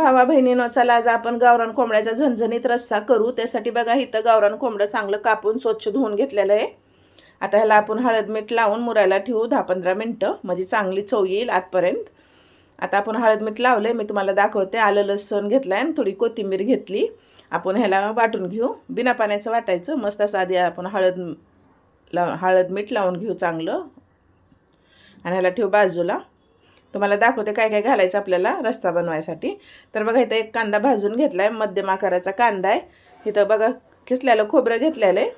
भावा बहिणीनं चला आज आपण गावरान कोंबड्याचा झणझणीत रस्सा करू. त्यासाठी बघा इथं गावरान कोंबडं चांगलं कापून स्वच्छ धुवून घेतलेलं आहे. आता ह्याला आपण हळद मीठ लावून मुरायला ठेवू दहा पंधरा मिनटं. म्हणजे चांगली चव येईल आतपर्यंत. आता आपण हळद मीठ लावलं मी तुम्हाला दाखवते. आलं लसूण घेतलं आणि थोडी कोथिंबीर घेतली. आपण ह्याला वाटून घेऊ. बिना पाण्याचं वाटायचं. मस्त असं आधी आपण हळद ला हळद मीठ लावून घेऊ चांगलं. आणि ह्याला ठेवू बाजूला. तुम्हाला दाखवते काय काय घालायचं आपल्याला रस्सा बनवायसाठी. तर बघा इथं एक कांदा भाजून घेतला आहे मध्यम आकाराचा कांदा आहे. इथं बघा किसलेलं खोबरं घेतलेलं आहे.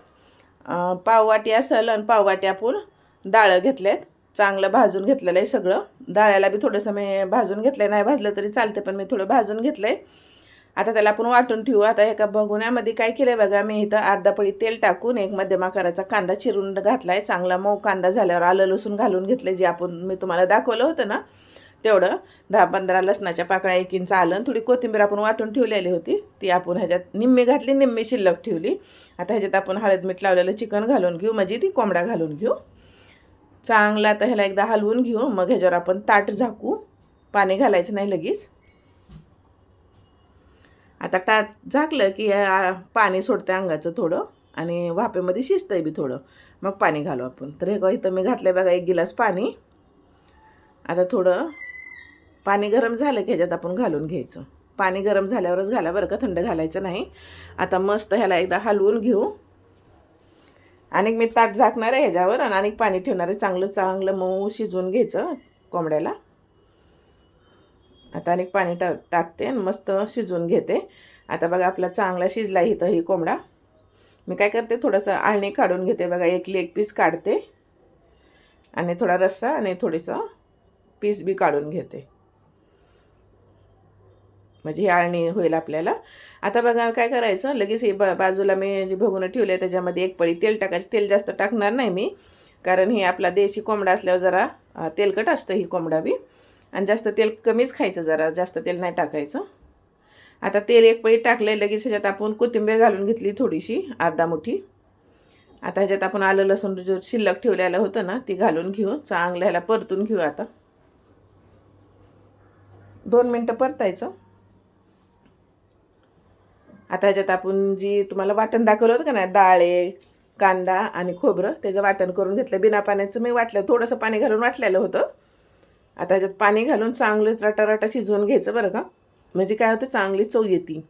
पाववाटी असेल आणि पाववाटी आपण डाळं घेतल्यात चांगलं भाजून घेतलेलं आहे सगळं. डाळ्याला बी थोडंसं मी भाजून घेतलं आहे नाही भाजलं तरी चालते पण मी थोडं भाजून घेतलं आहे आता त्याला आपण वाटून ठेवू. आता एका बघुण्यामध्ये काय केलं आहे बघा मी इथं अर्धा पळी तेल टाकून एक मध्यम आकाराचा कांदा चिरून घातला आहे चांगला मऊ कांदा झाल्यावर आलं लसूण घालून घेतलं जे आपण मी तुम्हाला दाखवलं होतं ना तेवढं. दहा पंधरा लसणाच्या पाकळ्या एक इंच आलं आणि थोडी कोथिंबीर आपण वाटून ठेवलेली होती. ती आपण ह्याच्यात निम्मी घातली निम्मी शिल्लक ठेवली. आता ह्याच्यात आपण हळद मीठ लावलेलं चिकन घालून घेऊ म्हणजे ती कोंबडा घालून घेऊ. चांगला आता ह्याला एकदा हलवून घेऊ. मग ह्याच्यावर आपण ताट झाकू. पाणी घालायचं नाही लगेच. आता टाट झाकलं की पाणी सोडतं अंगाचं थोडं आणि वाफेमध्ये शिजतंय बी थोडं. मग पाणी घालू आपण. तर हे इथं मी घातलं आहे बघा एक गिलास पाणी. आता थोडं पाणी गरम झालं की ह्याच्यात आपण घालून घ्यायचं. पाणी गरम झाल्यावरच घाला बरं का थंड घालायचं नाही. आता मस्त ह्याला एकदा हलवून घेऊ. आणि मी ताट झाकणार आहे ह्याच्यावर आणि पाणी ठेवणार आहे. चांगलं चांगलं मऊ शिजवून घ्यायचं कोंबड्याला. आता अनेक पाणी टा टाकते आणि मस्त शिजवून घेते. आता बघा आपला चांगला शिजला इथं ही कोंबडा. मी काय करते थोडंसं आळणी काढून घेते. बघा एकली एक पीस काढते. आणि थोडा रस्सा आणि थोडंसं पीस बी काढून घेते. म्हणजे ही आळणी होईल आपल्याला. आता बघा काय करायचं? लगेच हे बा बाजूला मी जे भगून ठेवले त्याच्यामध्ये एक पळी तेल टाकायचं. तेल जास्त टाकणार नाही मी. कारण हे आपला देशी कोंबडा असल्यावर जरा तेलकट असतं ही कोंबडा बी. आणि जास्त तेल कमीच खायचं जरा जास्त तेल नाही टाकायचं. आता तेल एक पळी टाकलं लगेच ह्याच्यात आपण कोथिंबीर घालून घेतली थोडीशी अर्धा मुठी. आता ह्याच्यात आपण आलं लसूण जो शिल्लक ठेवलेलं होतं ना ती घालून घेऊ. चांगलं ह्याला परतून घेऊ आता. दोन मिनटं परतायचं. आता ह्याच्यात आपण जी तुम्हाला वाटण दाखवलं होतं का नाही डाळे कांदा आणि खोबरं त्याचं वाटण करून घेतलं. बिना पाण्याचं मी वाटलं थोडंसं पाणी घालून वाटलेलं होतं. आता ह्याच्यात पाणी घालून चांगलंच रटारटा शिजवून घ्यायचं बरं का? म्हणजे काय होतं? चांगली चव येते.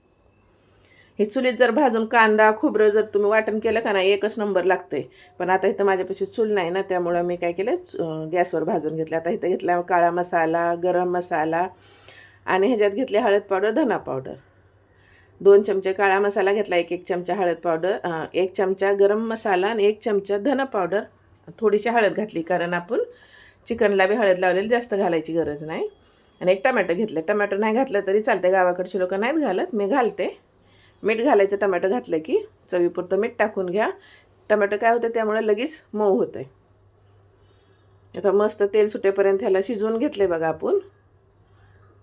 हे चुलीत जर भाजून कांदा खोबरं जर तुम्ही वाटण केलं का नाही एकच नंबर लागतंय. पण आता इथं माझ्यापाशी चूल नाही ना त्यामुळं मी काय केलं? गॅसवर भाजून घेतलं. आता इथं घेतला काळा मसाला गरम मसाला आणि ह्याच्यात घेतले हळद पावडर धना पावडर. दोन चमचे काळा मसाला घेतला एक एक चमचा हळद पावडर एक चमचा गरम मसाला आणि एक चमचा धना पावडर. थोडीशी हळद घातली कारण आपण चिकनला बी हळद लावलेली जास्त घालायची गरज नाही. आणि एक टमॅटो घेतलं टमॅटो नाही घातलं तरी चालते गावाकडची लोक नाहीत घालत मी घालते. मीठ घालायचं टमॅटो घातलं की चवीपुरतं मीठ टाकून घ्या. टमॅटो काय होतं त्यामुळे लगेच मऊ होतं आहे आता मस्त तेल सुटेपर्यंत ह्याला शिजवून घेतले बघा आपण.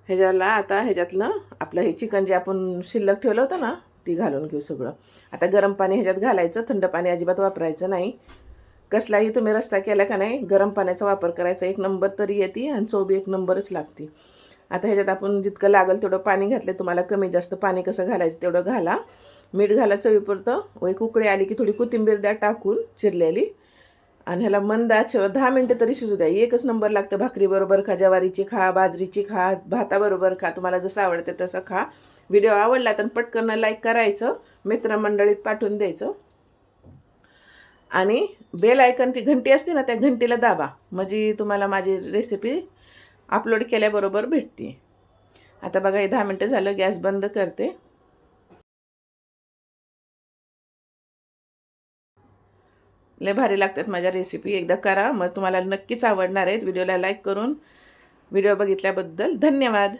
ह्याच्याला आता ह्याच्यातलं आपलं हे चिकन जे आपण शिल्लक ठेवलं होतं ना ती घालून घेऊ सगळं. आता गरम पाणी ह्याच्यात घालायचं थंड पाणी अजिबात वापरायचं नाही. कसलाही तुम्ही रस्सा केला का नाही गरम पाण्याचा वापर करायचा एक नंबर तरी येते आणि चोबी एक नंबरच लागते. आता ह्याच्यात आपण जितकं लागेल तेवढं पाणी घातलं तुम्हाला कमी जास्त पाणी कसं घालायचं तेवढं घाला. मीठ घाला चवीपुरतं. व एक उकळी आली की थोडी कोथिंबीर द्या टाकून चिरलेली. आणि ह्याला मंद आचेवर दहा मिनटं तरी शिजू द्या. एकच नंबर लागतं भाकरीबरोबर खा ज्वारीची खा बाजरीची खा भाताबरोबर खा. तुम्हाला जसं आवडतं तसं खा. व्हिडिओ आवडला तर पटकन लाईक करायचं मित्रमंडळीत पाठवून द्यायचं. आणि बेल आयकन ती घंटी असते ना त्या घंटीला दाबा. म्हणजे तुम्हाला माझी रेसिपी अपलोड केल्याबरोबर भेटते. आता बघा हे दहा मिनटं झालं गॅस बंद करते. लय भारी लागतात माझ्या रेसिपी एकदा करा. मग तुम्हाला नक्कीच आवडणार आहेत. व्हिडिओला लाईक करून व्हिडिओ बघितल्याबद्दल धन्यवाद.